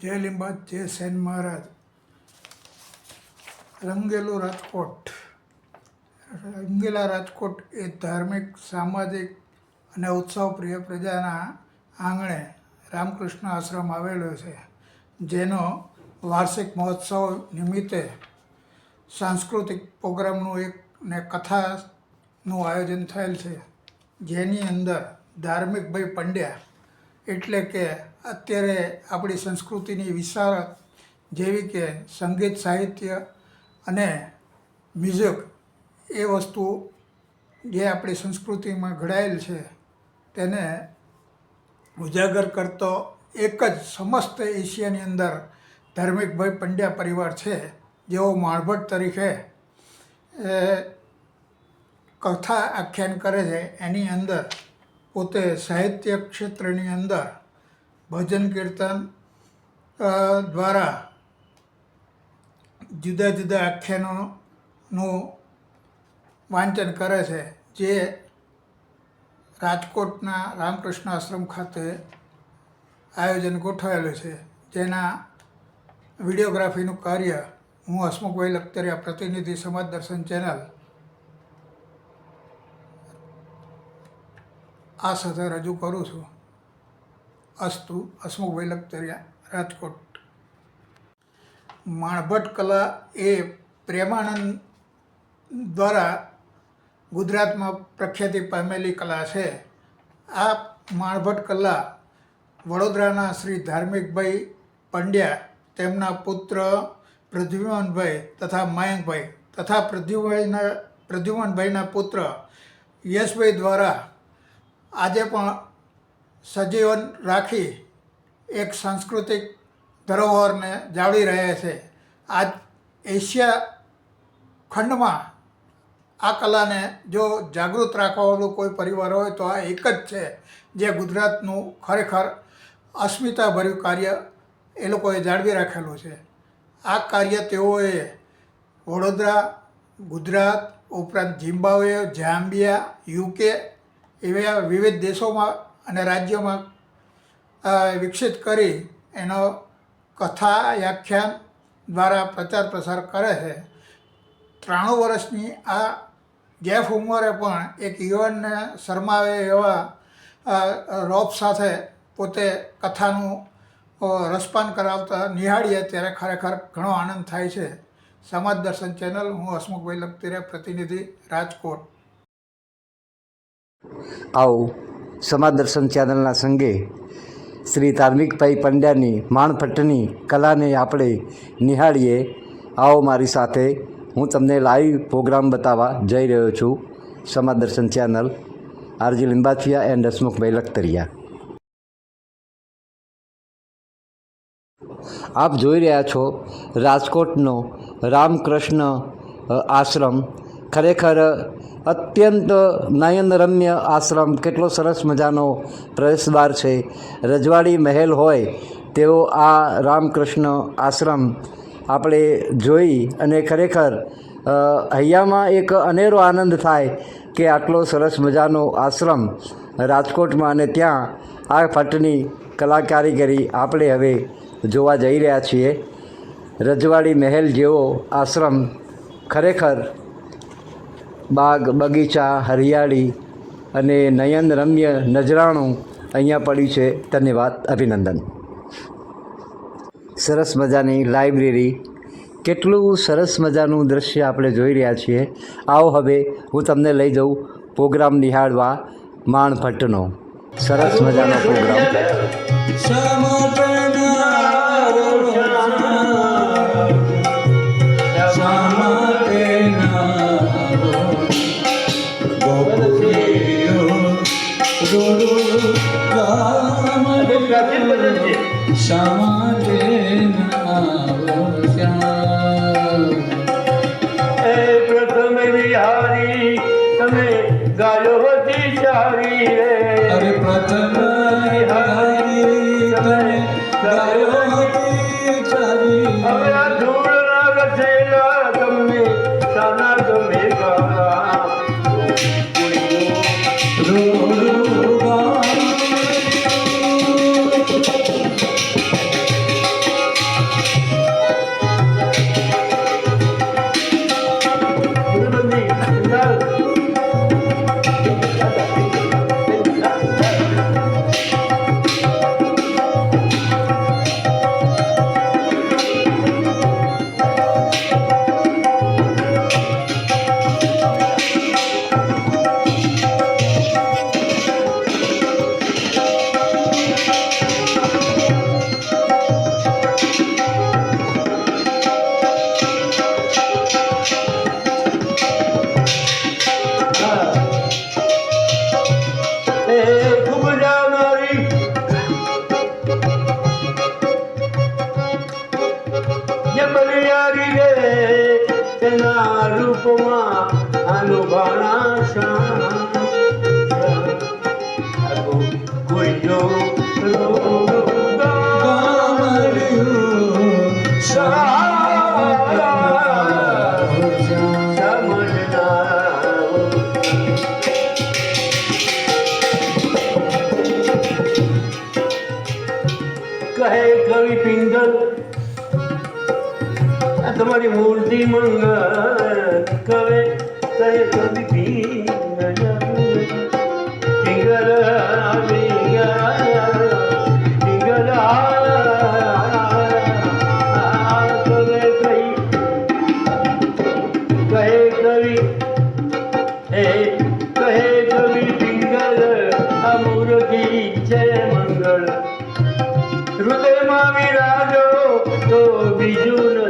જય લીંબાદ જય સેન મહારાજ. રંગેલું રાજકોટ. રંગેલા રાજકોટ એ ધાર્મિક, સામાજિક અને ઉત્સવપ્રિય પ્રજાના આંગણે રામકૃષ્ણ આશ્રમ આવેલો છે, જેનો વાર્ષિક મહોત્સવ નિમિત્તે સાંસ્કૃતિક પ્રોગ્રામનું એક ને કથાનું આયોજન થયેલ છે. જેની અંદર ધાર્મિકભાઈ પંડ્યા એટલે કે અત્યારે આપણી સંસ્કૃતિની વિશાળ જેવી કે સંગીત, સાહિત્ય અને મ્યુઝિક એ વસ્તુ જે આપણી સંસ્કૃતિમાં ઘડાયેલ છે, તેને ઉજાગર કરતો એક જ સમસ્ત એશિયાની અંદર ધાર્મિકભાઈ પંડ્યા પરિવાર છે, જેઓ માણભટ્ટ તરીકે કથા આખ્યાન કરે છે. એની અંદર પોતે સાહિત્ય ક્ષેત્રની અંદર ભજન કીર્તન દ્વારા જુદા જુદા આખ્યાનોનું વાંચન કરે છે, જે રાજકોટના રામકૃષ્ણ આશ્રમ ખાતે આયોજન ગોઠવાયેલું છે. જેના વિડીયોગ્રાફીનું કાર્ય હું હસમુખભાઈ લખતરિયા પ્રતિનિધિ સમાજ દર્શન ચેનલ આ સાથે રજૂ કરું છું. અસ્તુ હસમુખભાઈ લખતરિયા રાજકોટ. માણભટ્ટ કલા એ પ્રેમાનંદ દ્વારા ગુજરાતમાં પ્રખ્યાતિ પામેલી કલા છે. આ માણભટ્ટ કલા વડોદરાના શ્રી ધાર્મિકભાઈ પંડ્યા, તેમના પુત્ર પ્રદ્યુમનભાઈ તથા મયંકભાઈ તથા પ્રદ્યુમભાઈના પ્રદ્યુમનભાઈના પુત્ર યશભાઈ દ્વારા આજે પણ સજીવન રાખી એક સાંસ્કૃતિક ધરોહરને જાળવી રહ્યા છે. આજ એશિયા ખંડમાં આ કલાને જો જાગૃત રાખવાવાળું કોઈ પરિવાર હોય તો આ એક જ છે જે ગુજરાતનું ખરેખર અસ્મિતાભર્યું કાર્ય એ લોકોએ જાળવી રાખેલું છે. આ કાર્ય તેઓએ વડોદરા, ગુજરાત, ઉપરાંત ઝિમ્બાવે ઝામ્બિયા, યુકે એવા વિવિધ દેશોમાં અને રાજ્યોમાં વિકસિત કરી એનો કથા વ્યાખ્યાન દ્વારા પ્રચાર પ્રસાર કરે છે. ત્રાણું વર્ષની આ ગેફ ઉંમરે પણ એક યુવાનને શરમાવે એવા રોપ સાથે પોતે કથાનું રસપાન કરાવતા નિહાળીએ ત્યારે ખરેખર ઘણો આનંદ થાય છે. સમાજ દર્શન ચેનલ, હું હસમુખભાઈ લખતીરા પ્રતિનિધિ રાજકોટ. આવો. સમાજ દર્શન ચેનલના સંગે શ્રી ધાર્મિકભાઈ પંડ્યાની માણભટ્ટની કલાને આપણે નિહાળીએ. આવો મારી સાથે હું તમને લાઈવ પ્રોગ્રામ બતાવવા જઈ રહ્યો છું. Samaj Darshan channel, R G Limbathiya and Hasmukhbhai Lakhtariya. આપ જોઈ રહ્યા છો રાજકોટનો રામકૃષ્ણ આશ્રમ. ખરેખર અત્યંત નયનરમ્ય આશ્રમ. કેટલો સરસ મજાનો પ્રવેશદ્વાર છે. રજવાડી મહેલ હોય તેવો આ રામકૃષ્ણ આશ્રમ આપણે જોઈ અને ખરેખર હૈયામાં એક અનેરો આનંદ થાય કે આટલો સરસ મજાનો આશ્રમ રાજકોટમાં અને ત્યાં આ ફટની કલા કારીગરી આપણે હવે જોવા જઈ રહ્યા છીએ. રજવાડી મહેલ જેવો આશ્રમ ખરેખર બાગ, બગીચા, હરિયાળી અને નયન રમ્ય નજરાણું અહીંયા પડ્યું છે. ધન્યવાદ, અભિનંદન. સરસ મજાની લાઇબ્રેરી. કેટલું સરસ મજાનું દૃશ્ય આપણે જોઈ રહ્યા છીએ. આવો હવે હું તમને લઈ જાઉં પ્રોગ્રામ નિહાળવા માણભટ્ટનો. સરસ મજાનો પ્રોગ્રામ. કવિ પિંગલ આ મૂર્તિ છે મંગળ. હૃદયમાં વિરાજો તો બીજું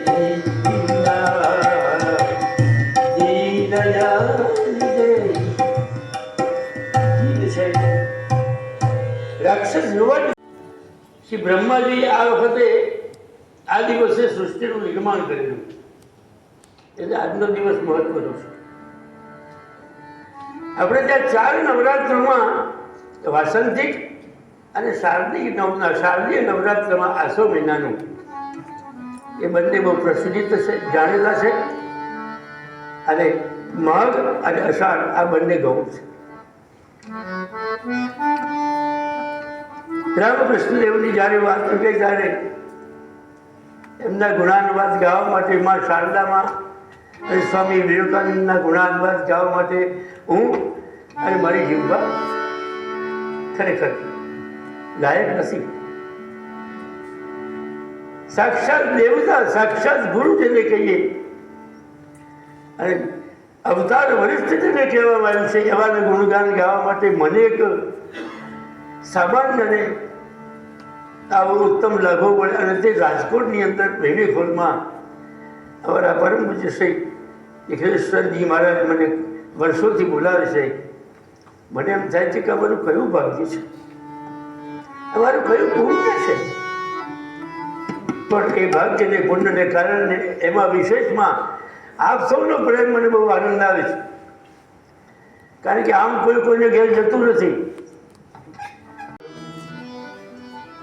બ્રહ્માજી આ વખતે આ દિવસે સૃષ્ટિનું નિર્માણ કરેલું એટલે આજનો દિવસ મહત્વનો છે. આપણે ત્યાં ચાર નવરાત્રમાં વાસંતિક અને નવના શારદીય નવરાત્રમાં આસો મહિનાનું. એ બંને બહુ પ્રસિદ્ધ છે, જાણેલા છે. અને મગ અને અષાઢ આ બંને ગૌ છે. રામકૃષ્ણ દેવની જ્યારે વાત નીકળે ત્યારે એમના ગુણાનુવાદ ગાવા માટે માં શારદામાં અને સ્વામી વિવેકાનંદના ગુણાનુવાદ ગાવા માટે હું અને મારી જીવવા ખરેખર લાયક નથી. સાક્ષાત દેવતા, સાક્ષાત ગુરુ જેને કહીએ. અને અવતાર વરિષ્ઠ જેને કહેવામાં આવ્યું છે, એવાને ગુણગાન ગાવા માટે મને એક સામાન્ય ને આવો ઉત્તમ લાભો મળે અને તે રાજકોટની અંદર વેવી હોલમાં અમારા પરમ પૂજ્ય શ્રી નિખિલેશ્વરજી મહારાજ મને વર્ષોથી બોલાવે છે. મને એમ થાય છે કે અમારું કયું ભાગ્ય છે? અમારું કયું પુણ્ય છે? પણ એ ભાગ્યને પુણ્યને કારણે એમાં વિશેષમાં આપ સૌનો પ્રેમ મને બહુ આનંદ આવે છે. કારણ કે આમ કોઈ કોઈને ઘેર જતું નથી.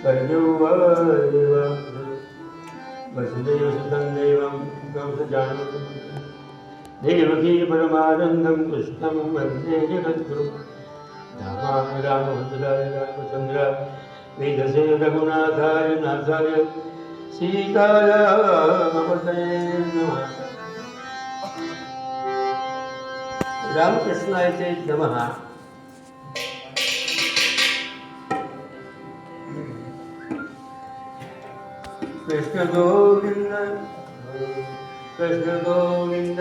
કરજો દેવા વસુદેવ સુતં દેવમ કંસ परमानन्दं कृष्णं પરમાનંદમ કૃષ્ણમ વંદે જગદ્ગુરુ રામાય રામભદ્રાય રામચંદ્રાય વેદસે રઘુનાથાય નાથાય સીતાય નમસ્તે નમઃ Krishna Govinda Krishna Govinda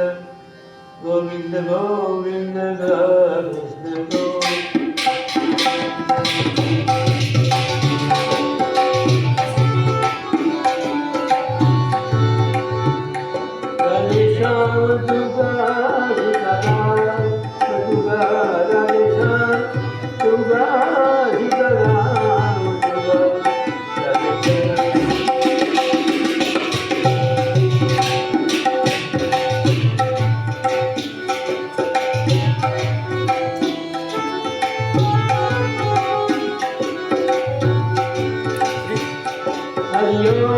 Govinda Govinda Krishna Govinda Shabbat Shalom. Hallelujah.